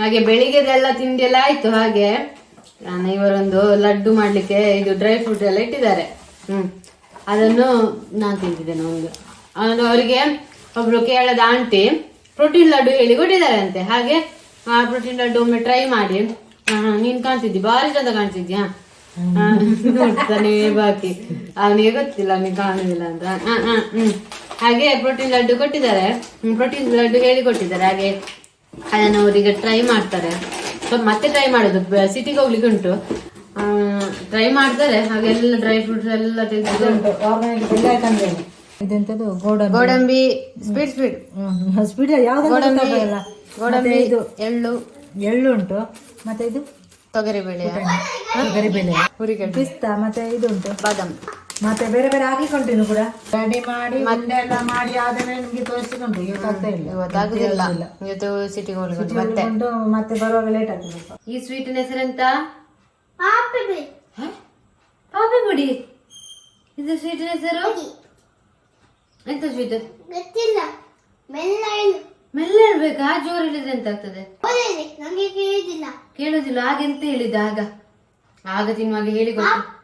ಹಾಗೆ ಬೆಳಿಗ್ಗೆದೆಲ್ಲ ತಿಂಡಿ ಎಲ್ಲ ಆಯ್ತು. ಹಾಗೆ ನಾನು ಇವರೊಂದು ಲಡ್ಡು ಮಾಡ್ಲಿಕ್ಕೆ ಇದು ಡ್ರೈ ಫ್ರೂಟ್ ಎಲ್ಲ ಇಟ್ಟಿದ್ದಾರೆ. ಹ್ಮ್. ಅದನ್ನು ನಾನು ತಿಂತಿದ್ದೇನೆ ಒಂದು. ಅವನು ಅವರಿಗೆ ಒಬ್ರು ಕೇಳದ ಆಂಟಿ ಪ್ರೋಟೀನ್ ಲಡ್ಡು ಹೇಳಿ ಕೊಟ್ಟಿದ್ದಾರೆ ಅಂತೆ ಹಾಗೆ ಆ ಪ್ರೋಟೀನ್ ಲಡ್ಡು ಒಮ್ಮೆ ಟ್ರೈ ಮಾಡಿ. ನೀನ್ ಕಾಣ್ತಿದ್ದಿ? ಭಾರಿ ಚಂದ ಕಾಣ್ತಿದ್ಯಾ? ನೋಡ್ತಾನೆ ಬಾಕಿ. ಅವನಿಗೆ ಗೊತ್ತಿಲ್ಲ, ಅವನಿಗೆ ಕಾಣುದಿಲ್ಲ ಅಂತ. ಹಾಗೆ ಪ್ರೋಟೀನ್ ಲಡ್ಡು ಕೊಟ್ಟಿದ್ದಾರೆ. ಪ್ರೋಟೀನ್ ಲಡ್ಡು ಹೇಳಿ ಕೊಟ್ಟಿದ್ದಾರೆ. ಹಾಗೆ ಅದನ್ನು ಅವರಿಗೆ ಟ್ರೈ ಮಾಡ್ತಾರೆ. ಸ್ವಲ್ಪ ಮತ್ತೆ ಟ್ರೈ ಮಾಡೋದು. ಸಿಟಿಗೆ ಹೋಗ್ಲಿಕ್ಕೆ ಉಂಟು. ಟ್ರೈ ಮಾಡ್ತಾರೆ. ಹಾಗೆಲ್ಲ ಡ್ರೈ ಫ್ರೂಟ್ಸ್ ಎಲ್ಲ ತೆಗೆದು ಇದೆಂತದು? ಗೋಡಂಬಿ. ಗೋಡಂಬಿ ಸ್ವೀಟ್ ಸ್ವೀಟ್ ಸ್ಪೀಡ್ ಯಾವ್ದು ಗೋಡಂಬಿ ಗೋಡಂಬಿ ಎಳ್ಳು. ಎಳ್ಳು ಉಂಟು. ಮತ್ತೆ ಇದು? ತೊಗರಿಬೇಳೆ. ತೊಗರಿ ಬೇಳೆ ಪಿಸ್ತಾ ಮತ್ತೆ ಇದು ಉಂಟು. ಬಾದಾಮ್. ಮತ್ತೆ ಬೇರೆ ಬೇರೆ ಹಾಕಿಕೊಂಡಿನ ಕೂಡ. ರೆಡಿ ಮಾಡಿ ಉಂಡೆ ಎಲ್ಲ ಮಾಡಿ ಆದ್ಮೇಲೆ ನಿಮ್ಗೆ ತೋರಿಸಿಕೊಂಡು ಇಲ್ಲ. ಇವತ್ತಾಗುದಿಲ್ಲ. ಇವತ್ತು ಸಿಟಿಗೆ ಹೋಗ್ಲಿಕ್ಕೆ ಮತ್ತೆ ಉಂಟು ಮತ್ತೆ ಬರುವಾಗ ಲೇಟ್ ಆಗ್ತದೆ. ಈ ಸ್ವೀಟಿನ ಹೆಸರೆಂತ? ಹ? ಪಾಪಿ ಪುಡಿ ಇದು ಸ್ವೀಟಿನ ಹೆಸರು? ಎಂತ ಸ್ವೀಟ್ ಗೊತ್ತಿಲ್ಲ. ಮೆಲ್ಲ ಮೆಲ್ಲ ಹೇಳ್ಬೇಕಾ? ಜೋರ್ ಹೇಳಿದ್ರೆ ಎಂತ ಆಗ್ತದೆ ಕೇಳುದಿಲ್ಲ ನನಗೆ ಕೇಳಿದಿಲ್ಲ. ಕೇಳುದಿಲ್ಲ. ಹಾಗೆಂತ ಹೇಳಿದ ಆಗ? ಆಗ ತಿನ್ನುವಾಗ ಹೇಳಿ ಗೊತ್ತು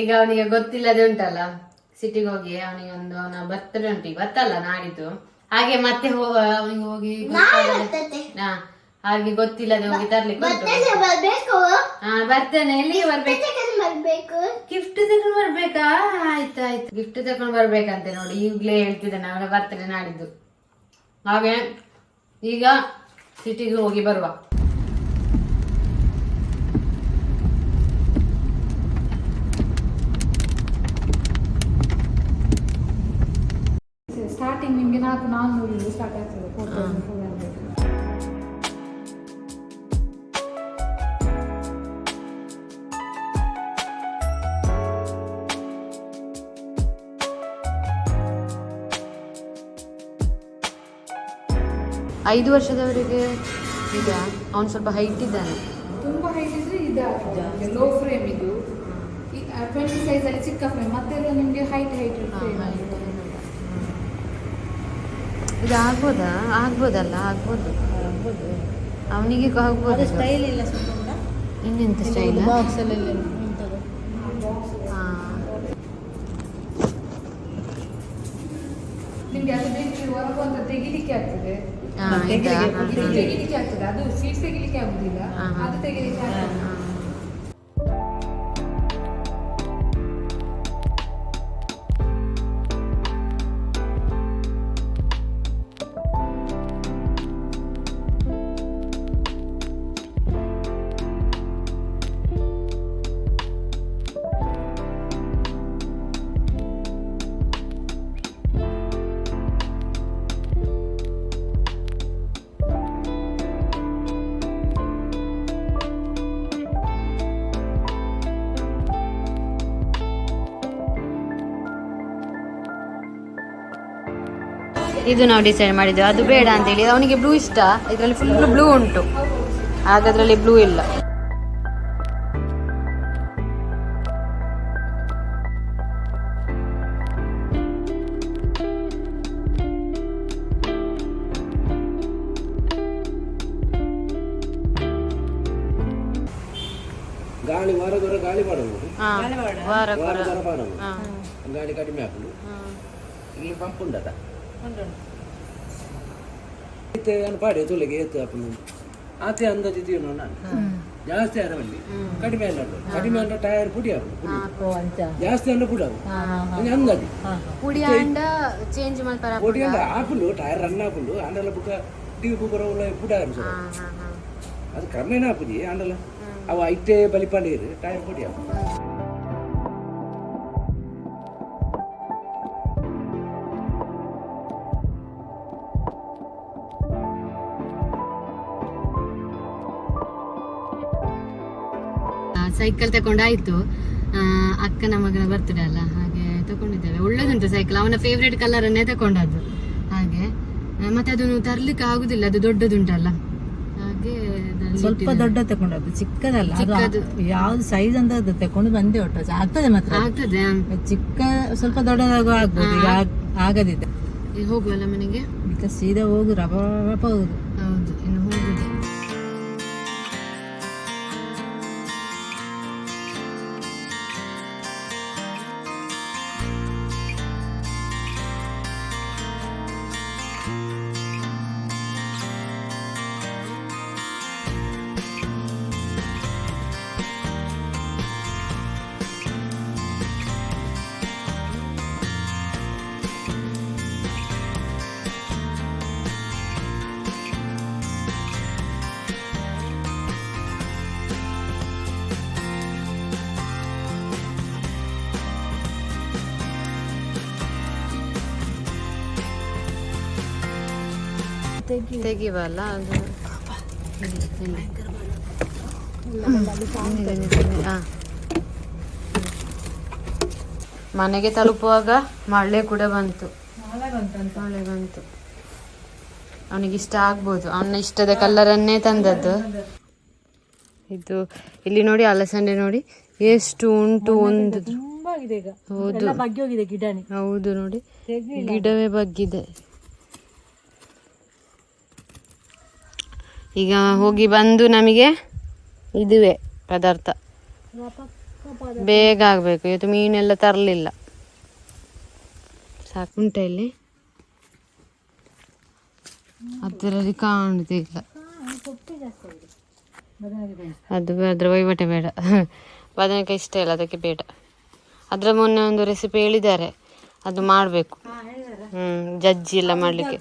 ಈಗ ಅವನಿಗೆ ಗೊತ್ತಿಲ್ಲದೆ ಉಂಟಲ್ಲ? ಸಿಟಿಗೆ ಹೋಗಿ ಅವನಿಗೆ ಒಂದು ಅವನ ಬರ್ತಡೆ ಉಂಟು ಇವತ್ತಲ್ಲ ನಾಡಿದ್ದು. ಹಾಗೆ ಮತ್ತೆ ಅವನಿಗೆ ಹೋಗಿ ಹಾ ಹಾಗೆ ಗೊತ್ತಿಲ್ಲದೆ ಹೋಗಿ ತರ್ಲಿಕ್ಕೆ ಹಾ ಬರ್ತೇನೆ ಎಲ್ಲಿಗೆ ಬರ್ಬೇಕು? ಗಿಫ್ಟ್ ತಗೊಂಡು ಬರ್ಬೇಕಾ? ಆಯ್ತಾಯ್ತು ಆಯ್ತು. ಗಿಫ್ಟ್ ತಗೊಂಡು ಬರ್ಬೇಕಂತೆ ನೋಡಿ ಈಗ್ಲೇ ಹೇಳ್ತಿದ್ದೇನೆ ಅವನ ಬರ್ತಡೆ ನಾಡಿದ್ದು. ಹಾಗೆ ಈಗ ಸಿಟಿಗೆ ಹೋಗಿ ಬರುವ. ನಿಮಗೆ ನಾಲ್ಕು ನಾನ್ನೂರಿಂದ ಸ್ಟಾರ್ಟ್ ಆಗ್ತದೆ. ಫೋಟೋ ಐದು ವರ್ಷದವರೆಗೆ ಈಗ ಅವನು ಸ್ವಲ್ಪ ಹೈಟ್ ಇದ್ದಾನೆ. ತುಂಬ ಹೈಟ್ ಇದ್ರೆ ಇದಾಗ್ತದೆ ಲೋ ಫ್ರೇಮ್ ಇದು. ಟ್ವೆಂಟಿ ಸೈಜಲ್ಲಿ ಚಿಕ್ಕ ಫ್ರೇಮ್ ಮತ್ತೆಲ್ಲ ನಿಮಗೆ ಹೈಟ್ ಹೈಟ್ ಫ್ರೇಮ್ ಇದು ಆಗ್ಬೋದಾ ಆಗ್ಬೋದಲ್ಲ ಆಗ್ಬೋದು. ಅವನಿಗೆ ಆಗ್ಬೋದು ಸ್ಟೈಲ್ ಇಲ್ಲ ಇನ್ನೆಂತ ಸ್ಟೈಲ್ ಬಾಕ್ಸ್ ಎಲ್ಲ ಉಂಟದು ನಿಮ್ಗೆ ಅದು ಬೇಕು ಹೊರಗು ಅಂತ ತೆಗಿಲಿಕ್ಕೆ ಆಗ್ತದೆ. ತೆಗಿಲಿಕ್ಕೆ ಆಗ್ತದೆ. ಅದು ಸೀಟ್ ತೆಗಿಲಿಕ್ಕೆ ಆಗುದಿಲ್ಲ. ಅದು ತೆಗಿಲಿಕ್ಕೆ ಆಗ್ತದೆ. ಇದು ನಾವು ಡಿಸೈಡ್ ಮಾಡಿದ್ದು. ಅದು ಬೇಡ ಅಂತೇಳಿ. ಅವನಿಗೆ ಬ್ಲೂ ಇಷ್ಟ. ಇದರಲ್ಲಿ ಫುಲ್ ಬ್ಲೂ ಉಂಟು. ಹಾಗಾದ್ರಲ್ಲಿ ಬ್ಲೂ ಇಲ್ಲ. ಗಾಳಿ ವಾರ ದೂರ ಗಾಳಿ ಮಾಡೋದು ಹಾ, ವಾರ ವಾರ ಕೊರ. ದೂರ ಮಾಡೋದು ಹಾ, ಗಾಳಿ ಕಡಿಮೆ ಹಾಕಲು ಹಾ. ಇಲ್ಲಿ ಪಂಪ್ ಉಂಟದ ಇತ್ತೆ ಏನು ಪಾಡಿ ತುಳಿಗೆ ಎತ್ತು ಹಾಕಲು ಆತೆ ಅಂದಾಜು ಇದೆಯೋ ನಾನು. ಜಾಸ್ತಿ ಆರವಲ್ಲಿ ಕಡಿಮೆ ಅಲ್ಲ ಕಡಿಮೆ ಅಂದ್ರೆ ಟೈರ್ ಪುಡಿ ಆಗುದು ಜಾಸ್ತಿ ಅಂದ್ರೆ ಪುಡಿ ಆಗುದು. ಅಂದಾಜು. ಪುಡಿ ಅಂಡ ಚೇಂಜ್ ಮಾಡ್ತಾರ ಪುಡಿ ಅಂದ್ರೆ ಹಾಕೊಂಡು ಟೈರ್ ರನ್ ಹಾಕೊಂಡು ಅಂಡಲ್ಲ ಬುಕ್ಕ ಟಿವಿ ಬರೋ ಪುಡಿ ಆರು ಸರ್. ಅದು ಕ್ರಮೇಣ ಹಾಕುದಿ ಅಂಡಲ್ಲ ಅವ ಐತೆ ಬಲಿಪಾಂಡೆರ್ ಟೈರ್ ಪುಡಿ ಹಾಕು ಸೈಕಲ್ ತಕೊಂಡಾಯ್ತು. ಆ, ಅಕ್ಕನ ಮಗನ ಬರ್ತದೆ ಅಲ್ಲ ಹಾಗೆ ತಗೊಂಡಿದ್ದೇವೆ ಒಳ್ಳೇದುಂಟು ಸೈಕಲ್ ಅವನ ಫೇವ್ರೇಟ್ ಕಲರ್ ಅನ್ನೇ ತಕೊಂಡದ್ದು. ಹಾಗೆ ಮತ್ತೆ ಅದನ್ನು ತರ್ಲಿಕ್ಕೆ ಆಗುದಿಲ್ಲ ಅದು ದೊಡ್ಡದುಂಟಲ್ಲ. ಹಾಗೆ ಸ್ವಲ್ಪ ದೊಡ್ಡ ತಕೊಂಡದ್ದು ಚಿಕ್ಕದಲ್ಲ. ಯಾವ್ದು ಸೈಜ್ ಅಂತ ಅದು ತಕೊಂಡು ಬಂದೆ ಒಟ್ಟು ಆಗ್ತದೆ ಮಾತ್ರ. ಆಗ್ತದೆ ಚಿಕ್ಕ ಸ್ವಲ್ಪ ದೊಡ್ಡದಾಗೂ ಆಗ್ಬೋದು ಆಗದಿದೆ ಹೋಗುವಲ್ಲ ಮನೆಗೆ? ಸೀದಾ ಹೋಗು ರಬ ಹೋಗುದು. ತೆಗಿವಲ್ಲ ಅದು. ಮನೆಗೆ ತಲುಪುವಾಗ ಮಳೆ ಕೂಡ ಬಂತು. ಮಳೆ ಬಂತು. ಅವನಿಗೆ ಇಷ್ಟ ಆಗ್ಬೋದು. ಅವನ ಇಷ್ಟದ ಕಲ್ಲರನ್ನೇ ತಂದದ್ದು. ಇದು ಇಲ್ಲಿ ನೋಡಿ ಅಲಸಂಡೆ ನೋಡಿ. ಎಷ್ಟು ಉಂಟು ಒಂದು ಹೌದು. ಹೌದು ನೋಡಿ. ಗಿಡವೇ ಬಗ್ಗಿದೆ. ಈಗ ಹೋಗಿ ಬಂದು ನಮಗೆ ಇದುವೆ ಪದಾರ್ಥ. ಬೇಗ ಆಗಬೇಕು. ಇವತ್ತು ಮೀನೆಲ್ಲ ತರಲಿಲ್ಲ. ಸಾಕು. ಉಂಟ ಇಲ್ಲಿ. ಅದರಲ್ಲಿ ಕಾಣುದಿಲ್ಲ. ಅದು ಅದ್ರ ವಹಿವಾಟೆ ಬೇಡ. ಬದನೆಕಾಯಿ ಇಷ್ಟ ಇಲ್ಲ ಅದಕ್ಕೆ ಬೇಡ. ಅದರ ಮೊನ್ನೆ ಒಂದು ರೆಸಿಪಿ ಹೇಳಿದ್ದಾರೆ. ಅದು ಮಾಡಬೇಕು. ಹ್ಮ್ ಜಜ್ಜಿ ಎಲ್ಲ ಮಾಡ್ಲಿಕ್ಕೆ.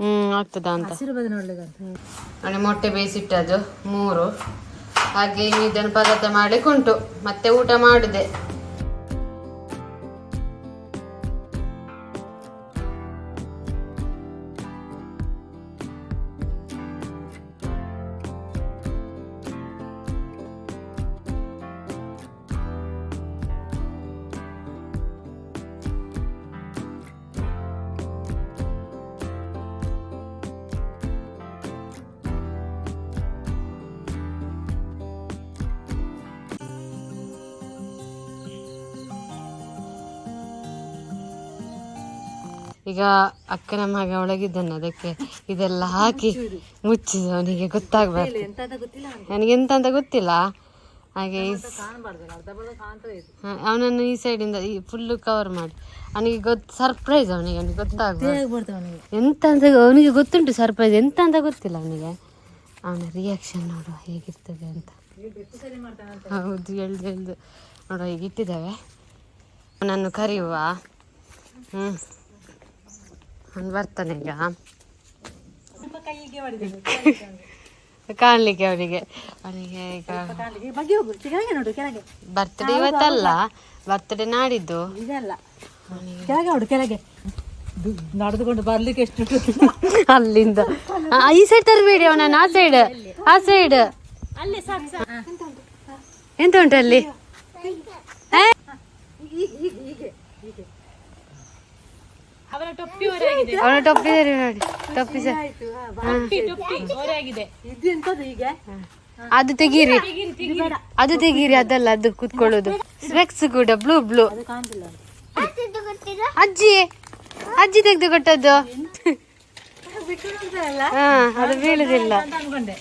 ಹ್ಮ್ ಆಗ್ತದ ಅಂತ. ಅಂದ್ರೆ ಮೊಟ್ಟೆ ಬೇಯಿಸಿಟ್ಟದ್ದು ಮೂರು. ಹಾಗೆ ಇದನ್ನು ಪದಾರ್ಥ ಮಾಡ್ಲಿಕ್ಕೆ ಉಂಟು ಮತ್ತೆ ಊಟ ಮಾಡಿದೆ. ಈಗ ಅಕ್ಕನ ಮಗ ಒಳಗಿದ್ದಾನೆ ಅದಕ್ಕೆ ಇದೆಲ್ಲ ಹಾಕಿ ಮುಚ್ಚಿದ ಅವನಿಗೆ ಗೊತ್ತಾಗ್ಬಾರ್ದು. ನನಗೆ ಎಂತ ಅಂತ ಗೊತ್ತಿಲ್ಲ. ಹಾಗೆ ಅವನನ್ನು ಈ ಸೈಡಿಂದ ಈ ಫುಲ್ಲು ಕವರ್ ಮಾಡಿ. ಅವನಿಗೆ ಗೊತ್ತು ಸರ್ಪ್ರೈಸ್ ಅವನಿಗೆ ಅವನಿಗೆ ಗೊತ್ತಾಗ್ಬಾರ್ದು. ಎಂತ ಅಂತ ಅವನಿಗೆ ಗೊತ್ತುಂಟು ಸರ್ಪ್ರೈಸ್ ಎಂತ ಅಂತ ಗೊತ್ತಿಲ್ಲ ಅವನಿಗೆ. ಅವನ ರಿಯಾಕ್ಷನ್ ನೋಡುವ ಹೇಗಿರ್ತದೆ ಅಂತ. ಹೌದು ಎಳ್ದು ಎಳ್ದು ನೋಡುವ ಈಗ ಇಟ್ಟಿದ್ದಾವೆ ಅವನನ್ನು ಕರೆಯುವ. ಹ್ಞೂ ಅವನು ಬರ್ತಾನೆ ಈಗ. ಕಾಣಲಿಕ್ಕೆ ಅವನಿಗೆ. ಅವನಿಗೆ ಈಗ ಬರ್ತ್ಡೇ ಇವತ್ತಲ್ಲ. ಬರ್ತ್ಡೇ ನಾಡಿದ್ದು. ಕೆಳಗೆ ನೋಡು ಕೆಳಗೆ. ನಡೆದುಕೊಂಡು ಬರ್ಲಿಕ್ಕೆ ಎಷ್ಟು ಅಲ್ಲಿಂದ. ಈ ಸೈಡ್ ತರಬೇಡಿ ಅವನನ್ನು ಆ ಸೈಡ್ ಆ ಸೈಡ್ ಎಂತ ಉಂಟು ಅಲ್ಲಿ? ಏ? ಅವನ ಟೊಪ್ಪಿ ಹೊರಗಿದೆ ಅವನ ಟೊಪ್ಪಿ ಸರಿ ನೋಡಿ. ಟೊಪ್ಪಿ ಸರಿ ಅದು ತೆಗೀರಿ. ಅದು ತೆಗೀರಿ ಅದಲ್ಲ ಅದು ಕುತ್ಕೊಳ್ಳೋದು. ಸ್ಪೆಕ್ಸ್ ಕೂಡ ಬ್ಲೂ ಬ್ಲೂ ಅದು ಕಾಣ್ತಿಲ್ಲ ಅಷ್ಟಿದ್ದು ಅಜ್ಜಿ ಅಜ್ಜಿ ತೆಗೆದು ಕೊಟ್ಟದ್ದು ಹಾ ಅದು ಬೀಳುದಿಲ್ಲ. ಅಂತ ಅನ್ಕೊಂಡೆ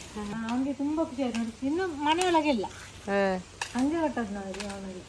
ಅವನಿಗೆ ತುಂಬಾ ಖುಷಿ ಆಯ್ತು. ಇನ್ನು ಮನೆಯೊಳಗೆ ಇಲ್ಲ. ಹಾ. ಹಂಗೆ ಕೊಟ್ಟದ್ದು ನಾವು ಅವನಿಗೆ.